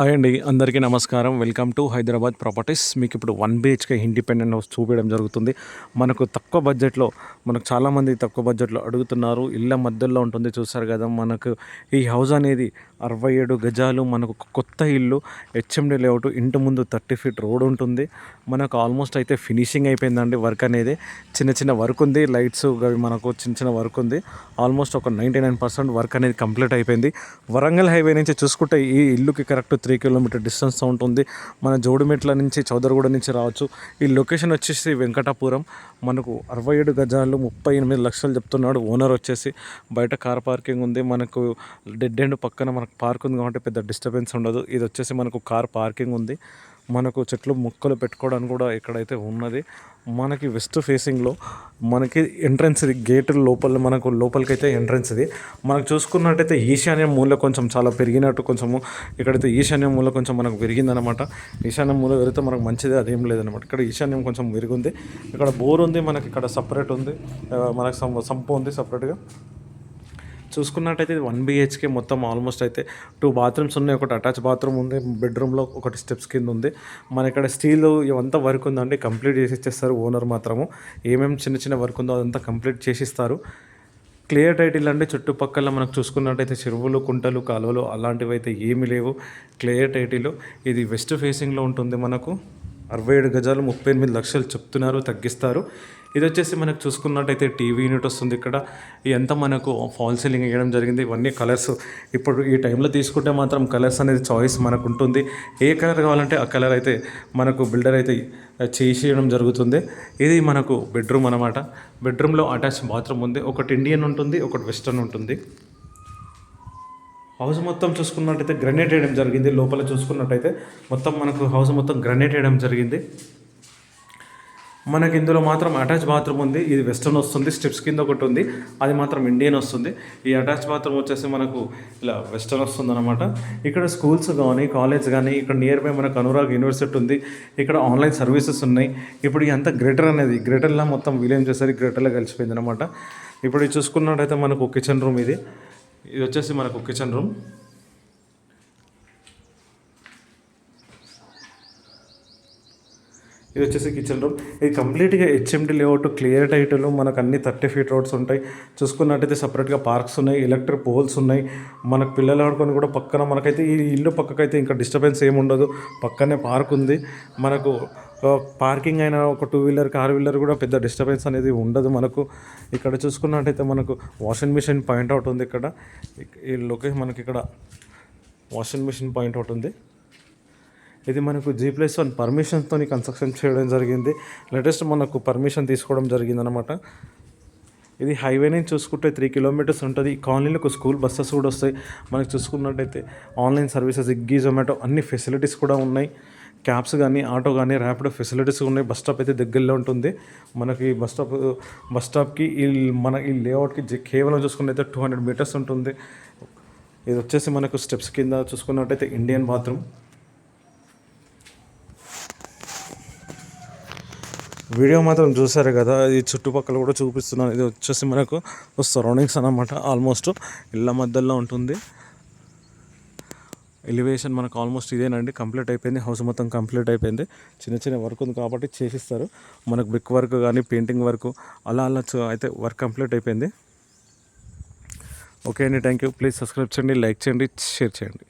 Hi అండి అందరికీ నమస్కారం. Welcome to Hyderabad properties. మీకు ఇప్పుడు వన్ బిహెచ్కే ఇండిపెండెంట్ హౌస్ చూపించడం జరుగుతుంది. మనకు తక్కువ బడ్జెట్లో మనకు చాలామంది తక్కువ బడ్జెట్లో అడుగుతున్నారు. ఇళ్ళ మధ్యలో ఉంటుంది చూస్తారు కదా మనకు ఈ హౌస్ అనేది అరవై ఏడు గజాలు మనకు కొత్త ఇల్లు హెచ్ఎండి లేఅవుట్ ఇంటి ముందు థర్టీ ఫీట్ రోడ్ ఉంటుంది. మనకు ఆల్మోస్ట్ అయితే ఫినిషింగ్ అయిపోయిందండి వర్క్ అనేది. చిన్న చిన్న వర్క్ ఉంది లైట్స్ అవి మనకు చిన్న చిన్న వర్క్ ఉంది. ఆల్మోస్ట్ ఒక నైంటీ నైన్ పర్సెంట్ వర్క్ అనేది కంప్లీట్ అయిపోయింది. వరంగల్ హైవే నుంచి చూసుకుంటే ఈ ఇల్లుకి కరెక్ట్ త్రీ కిలోమీటర్ డిస్టెన్స్ ఉంటుంది మన జోడిమెట్ల నుంచి చౌదరగూడ నుంచి రావచ్చు. ఈ లొకేషన్ వచ్చేసి వెంకటాపురం. మనకు అరవై ఏడు గజాలు ముప్పై ఎనిమిది లక్షలు చెప్తున్నాడు. ఓనర్ వచ్చేసి బయట కార్ పార్కింగ్ ఉంది. మనకు డెడ్ ఎండ్ పక్కన మనకు పార్క్ ఉంది కాబట్టి పెద్ద డిస్టర్బెన్స్ ఉండదు. ఇది వచ్చేసి మనకు కార్ పార్కింగ్ ఉంది. మనకు చెట్లు మొక్కలు పెట్టుకోవడానికి కూడా ఇక్కడైతే ఉన్నది. మనకి వెస్ట్ ఫేసింగ్లో మనకి ఎంట్రన్స్ ఇది గేట్ లోపల మనకు లోపలికైతే ఎంట్రన్స్ ఇది. మనకు చూసుకున్నట్టయితే ఈశాన్య మూల కొంచెం చాలా పెరిగినట్టు కొంచెము ఇక్కడైతే ఈశాన్య మూల కొంచెం మనకు పెరిగిందనమాట ఈశాన్య మూల పెరిగితే మనకు మంచిది అదేం లేదనమాట ఇక్కడ ఈశాన్యం కొంచెం విరిగింది ఇక్కడ బోర్ ఉంది మనకి ఇక్కడ సపరేట్ ఉంది. మనకు సం- సంపు ఉంది సపరేట్గా చూసుకున్నట్టయితే ఇది వన్ బిహెచ్కే మొత్తం ఆల్మోస్ట్ అయితే టూ బాత్రూమ్స్ ఉన్నాయి. ఒకటి అటాచ్ బాత్రూమ్ ఉంది బెడ్రూమ్లో ఒకటి స్టెప్స్ కింద ఉంది. మన ఇక్కడ స్టీల్ ఇవంతా వర్క్ ఉందండి కంప్లీట్ చేసి ఇచ్చేస్తారు ఓనర్ మాత్రము. ఏమేమి చిన్న చిన్న వర్క్ ఉందో అదంతా కంప్లీట్ చేసిస్తారు. క్లియర్ టైటిల్ అంటే చుట్టుపక్కల మనకు చూసుకున్నట్టయితే చెరువులు కుంటలు కాలువలు అలాంటివి అయితే ఏమీ లేవు. క్లియర్ టైటిల్ ఇది వెస్ట్ ఫేసింగ్లో ఉంటుంది మనకు. అరవై ఏడు గజాలు ముప్పై ఎనిమిది లక్షలు చెప్తున్నారు తగ్గిస్తారు. ఇది వచ్చేసి మనకు చూసుకున్నట్టయితే టీవీ యూనిట్ వస్తుంది ఇక్కడ. ఎంత మనకు ఫాల్ సీలింగ్ వేయడం జరిగింది. ఇవన్నీ కలర్స్. ఇప్పుడు ఈ టైంలో తీసుకుంటే మాత్రం కలర్స్ అనేది చాయిస్ మనకు ఉంటుంది. ఏ కలర్ కావాలంటే ఆ కలర్ అయితే మనకు బిల్డర్ అయితే చేసేయడం జరుగుతుంది. ఇది మనకు బెడ్రూమ్ అనమాట బెడ్రూమ్లో అటాచ్ బాత్రూమ్ ఉంది. ఒకటి ఇండియన్ ఉంటుంది ఒకటి వెస్టర్న్ ఉంటుంది. హౌస్ మొత్తం చూసుకున్నట్టయితే గ్రనేట్ వేయడం జరిగింది. లోపల చూసుకున్నట్టయితే మొత్తం మనకు హౌస్ మొత్తం గ్రనేట్ వేయడం జరిగింది. మనకి ఇందులో మాత్రం అటాచ్ బాత్రూమ్ ఉంది. ఇది వెస్టర్న్ వస్తుంది. స్టెప్స్ కింద ఒకటి ఉంది. అది మాత్రం ఇండియన్ వస్తుంది. ఈ అటాచ్ బాత్రూమ్ వచ్చేసి మనకు ఇలా వెస్టర్న్ వస్తుంది అనమాట ఇక్కడ స్కూల్స్ కానీ కాలేజ్ కానీ ఇక్కడ నియర్ బై మనకు అనురాగ్ యూనివర్సిటీ ఉంది. ఇక్కడ ఆన్లైన్ సర్వీసెస్ ఉన్నాయి. ఇప్పుడు అంతా గ్రేటర్ అనేది గ్రేటర్లా మొత్తం విలియం చేసరికి గ్రేటర్లో కలిసిపోయింది అనమాట ఇప్పుడు చూసుకున్నట్టయితే మనకు కిచెన్ రూమ్ ఇది. ఇది వచ్చేసి మనకు కిచెన్ రూమ్ ఇది వచ్చేసి కిచెన్ రూమ్ ఇది కంప్లీట్గా హెచ్ఎండి లేఅవుట్ క్లియర్ టైటిల్ మనకు అన్ని థర్టీ ఫీట్ రోడ్స్ ఉంటాయి. చూసుకున్నట్టయితే సపరేట్గా పార్క్స్ ఉన్నాయి ఎలక్ట్రిక్ పోల్స్ ఉన్నాయి. మనకు పిల్లలు ఆడుకొని కూడా పక్కన మనకైతే ఈ ఇల్లు పక్కకైతే ఇంకా డిస్టర్బెన్స్ ఏమి ఉండదు. పక్కనే పార్క్ ఉంది. మనకు పార్కింగ్ అయిన ఒక టూ వీలర్ కార్ వీలర్ కూడా పెద్ద డిస్టర్బెన్స్ అనేది ఉండదు మనకు. ఇక్కడ చూసుకున్నట్టయితే మనకు వాషింగ్ మిషన్ పాయింట్ అవుట్ ఉంది ఇక్కడ. ఈ లొకేషన్ మనకి ఇక్కడ వాషింగ్ మిషన్ పాయింట్ అవుట్ ఉంది. ఇది మనకు జీ ప్లస్ వన్ పర్మిషన్తో కన్స్ట్రక్షన్ చేయడం జరిగింది. లేటెస్ట్ మనకు పర్మిషన్ తీసుకోవడం జరిగింది అనమాట ఇది హైవే నుంచి చూసుకుంటే త్రీ కిలోమీటర్స్ ఉంటుంది. కాలనీలకు స్కూల్ బస్సెస్ కూడా వస్తాయి. మనకు చూసుకున్నట్టయితే ఆన్లైన్ సర్వీసెస్ స్విగ్గీ జొమాటో అన్ని ఫెసిలిటీస్ కూడా ఉన్నాయి. క్యాబ్స్ కానీ ఆటో కానీ ర్యాపిడో ఫెసిలిటీస్ ఉన్నాయి. బస్ స్టాప్ అయితే దగ్గరలో ఉంటుంది. మనకి బస్ స్టాప్ బస్ స్టాప్కి ఈ మన ఈ లేఅవుట్కి కేవలం చూసుకున్నట్టయితే టూ హండ్రెడ్ మీటర్స్ ఉంటుంది. ఇది వచ్చేసి మనకు స్టెప్స్ కింద చూసుకున్నట్టయితే ఇండియన్ బాత్రూమ్. వీడియో మాత్రం చూసారు కదా? ఈ చుట్టుపక్కల కూడా చూపిస్తున్నాను. ఇది వచ్చేసి మనకు సరౌండింగ్స్ అన్నమాట. ఆల్మోస్ట్ ఇళ్ళ మధ్యలో ఉంటుంది. ఎలివేషన్ మనకు ఆల్మోస్ట్ ఇదేనండి. కంప్లీట్ అయిపోయింది. హౌస్ మొత్తం కంప్లీట్ అయిపోయింది. చిన్న చిన్న వర్క్ ఉంది కాబట్టి చేసిస్తారు. మనకు బ్రిక్ వర్క్ కానీ పెయింటింగ్ వర్క్ అలా అలా అయితే వర్క్ కంప్లీట్ అయిపోయింది. ఓకే అండి. థ్యాంక్ యూ ప్లీజ్ సబ్స్క్రైబ్ చేయండి లైక్ చేయండి షేర్ చేయండి.